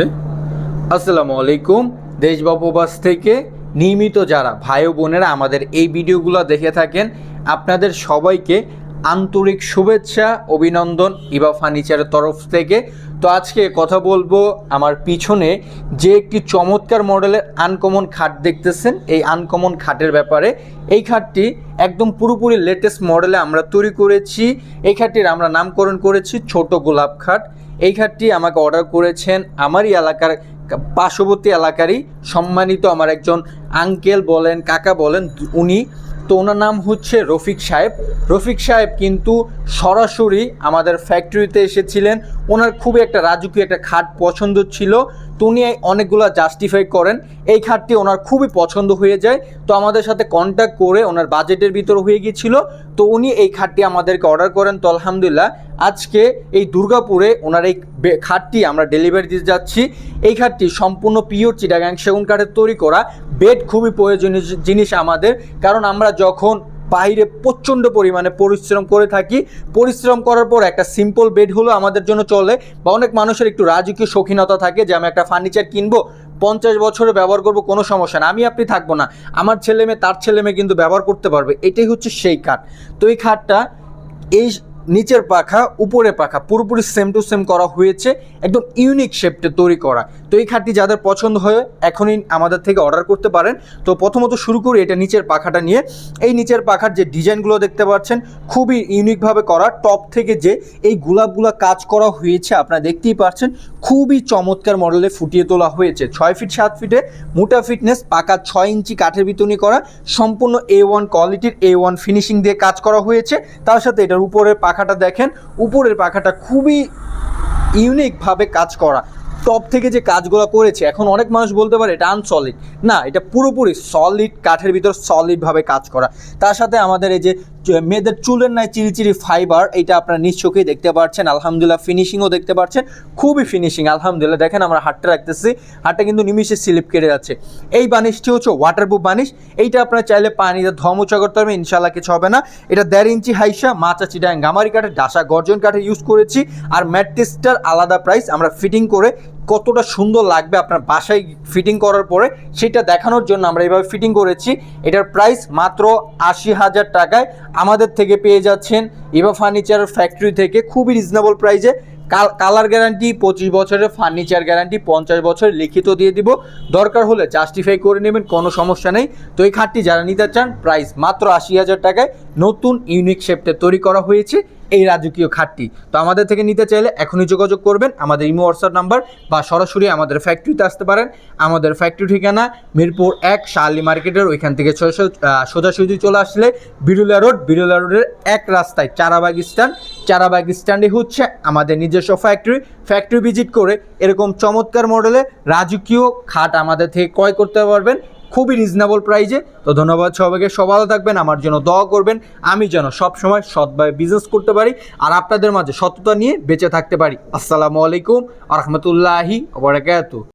সাথে। আসসালামু আলাইকুম। দেশ থেকে নিয়মিত যারা ভাই বোনেরা আমাদের এই ভিডিওগুলো দেখে থাকেন, আপনাদের সবাইকে আন্তরিক শুভেচ্ছা, অভিনন্দন ইবা ফার্নিচারের তরফ থেকে। তো আজকে কথা বলব আমার পিছনে যে একটি চমৎকার মডেলের আনকমন খাট দেখতেছেন। এই আনকমন খাটের ব্যাপারে এই খাটটি একদম পুরোপুরি লেটেস্ট মডেলে আমরা তৈরি করেছি। এই খাটটির আমরা নামকরণ করেছি ছোট গোলাপ খাট। এই খাটটি আমাকে অর্ডার করেছেন আমারই এলাকার পার্শ্ববর্তী এলাকারই সম্মানিত আমার একজন আঙ্কেল বলেন, কাকা বলেন, উনি। তো ওনার নাম হচ্ছে রফিক সাহেব। রফিক সাহেব কিন্তু সরাসরি আমাদের ফ্যাক্টরিতে এসেছিলেন। ওনার খুবই একটা রাজকীয় একটা খাট পছন্দ ছিল। তো উনি অনেকগুলো জাস্টিফাই করেন। এই খাটটি ওনার খুবই পছন্দ হয়ে যায়। তো আমাদের সাথে কন্ট্যাক্ট করে ওনার বাজেটের ভিতর হয়ে গিয়েছিল। তো উনি এই খাটটি আমাদেরকে অর্ডার করেন। তো আলহামদুলিল্লাহ, আজকে এই দুর্গাপুরে ওনার এই খাটটি আমরা ডেলিভারি দিতে যাচ্ছি। এই খাটটি সম্পূর্ণ পিওর চিটাগাং সেগুন কাঠের তৈরি করা। বেড খুবই প্রয়োজনীয় জিনিস আমাদের। কারণ আমরা যখন বাইরে প্রচণ্ড পরিমাণে পরিশ্রম করে থাকি। পরিশ্রম করার পর একটা সিম্পল বেড হলো আমাদের জন্য চলে। বা অনেক মানুষের একটু রাজকীয় শৌখিনতা থাকে যে, আমি একটা ফার্নিচার কিনবো, পঞ্চাশ বছরে ব্যবহার করব, কোনো সমস্যা না। আমি আপনি থাকব না। আমার ছেলে মেয়ে, তার ছেলে মেয়ে কিন্তু ব্যবহার করতে পারবে। এটাই হচ্ছে সেই খাট। তো এই খাটটা এই নিচের পাখা উপরে পাখা, পুরোপুরি সেম টু সেম করা হয়েছে। একদম ইউনিক শেপটে তৈরি করা। তো এই খাটটি যাদের পছন্দ হয়, এখনই আমাদের থেকে অর্ডার করতে পারেন। তো প্রথমত শুরু করি এটা নিচের পাখাটা নিয়ে। এই নিচের পাখার যে ডিজাইনগুলো দেখতে পাচ্ছেন, খুবই ইউনিকভাবে করা। টপ থেকে যে এই গোলাপগুলা কাজ করা হয়েছে, আপনারা দেখতেই পাচ্ছেন, খুবই চমৎকার মডেলে ফুটিয়ে তোলা হয়েছে। ছয় ফিট সাত ফিটে মোটা ফিটনেস পাকা ছয় ইঞ্চি কাঠের বিতনি করা। সম্পূর্ণ এ ওয়ান কোয়ালিটির এ ওয়ান ফিনিশিং দিয়ে কাজ করা হয়েছে। তার সাথে এটার উপরের পাখাটা দেখেন, উপরের পাখাটা খুবই ইউনিকভাবে কাজ করা। টপ থেকে যে কাজগুলো করেছে, এখন অনেক মানুষ বলতে পারে এটা আনসলিড না, এটা পুরোপুরি সলিড কাঠের ভিতর সলিডভাবে কাজ করা। তার সাথে আমাদের এই যে মেয়েদের চুলের নাই চিরি চিরি ফাইবার এটা আপনারা নিজ চোখেই দেখতে পাচ্ছেন আলহামদুলিল্লাহ ফিনিশিংও দেখতে পাচ্ছেন খুবই ফিনিশিং আলহামদুলিল্লাহ। দেখেন আমরা হাটটা রাখতেছি হাটটা কিন্তু নিমিশে স্লিপ কেটে যাচ্ছে। এই বানিশটি হচ্ছে ওয়াটারপ্রুফ বানিশ। এইটা আপনারা চাইলে পানিতে ধমচা করতে পারবেন ইনশাল্লাহ কিছু হবে না। এটা দেড় ইঞ্চি হাইসা, মাচা চিটাং গামারি কাঠের, ডাসা গর্জন কাঠে ইউজ করেছি। আর ম্যাট্রিক্সটার আলাদা প্রাইস আমরা ফিটিং করে কতটা সুন্দর লাগবে আপনার বাসায় ফিটিং করার পরে, সেটা দেখানোর জন্য আমরা এইভাবে ফিটিং করেছি। এটার প্রাইস মাত্র আশি হাজার টাকায় আমাদের থেকে পেয়ে যাচ্ছেন ইভা ফার্নিচার ফ্যাক্টরি থেকে, খুবই রিজনেবল প্রাইসে কালার গ্যারান্টি পঁচিশ বছরের ফার্নিচার গ্যারান্টি পঞ্চাশ বছরের, লিখিত দিয়ে দিব। দরকার হলে জাস্টিফাই করে নেবেন, কোনো সমস্যা নেই। তো এই খাটটি যারা নিতে চান প্রাইস মাত্র আশি হাজার টাকায় নতুন ইউনিক শেপটে তৈরি করা হয়েছে। এই রাজকীয় খাটটি তো আমাদের থেকে নিতে চাইলে এখনই যোগাযোগ করবেন। আমাদের ইমো হোয়াটসঅ্যাপ নাম্বার বা সরাসরি আমাদের ফ্যাক্টরিতে আসতে পারেন। আমাদের ফ্যাক্টরি ঠিকানা মিরপুর এক শালি মার্কেটের ওইখান থেকে ছয়শো সোজাসুজি চলে আসলে বিরুলা রোড। বিরুলা রোডের এক রাস্তায় চারাবাগ স্ট্যান্ড চারাবাগ স্ট্যান্ডে হচ্ছে আমাদের নিজস্ব ফ্যাক্টরি ফ্যাক্টরি ভিজিট করে এরকম চমৎকার মডেলে রাজকীয় খাট আমাদের থেকে ক্রয় করতে পারবেন। খুবই রিজনেবল প্রাইজে তো ধন্যবাদ সবাইকে। সব ভালো থাকবেন, আমার জন্য দোয়া করবেন। আমি যেন সবসময় সৎভাবে বিজনেস করতে পারি আর আপনাদের মাঝে সততা নিয়ে বেঁচে থাকতে পারি। আসসালামু আলাইকুম আ রহমতুল্লাহি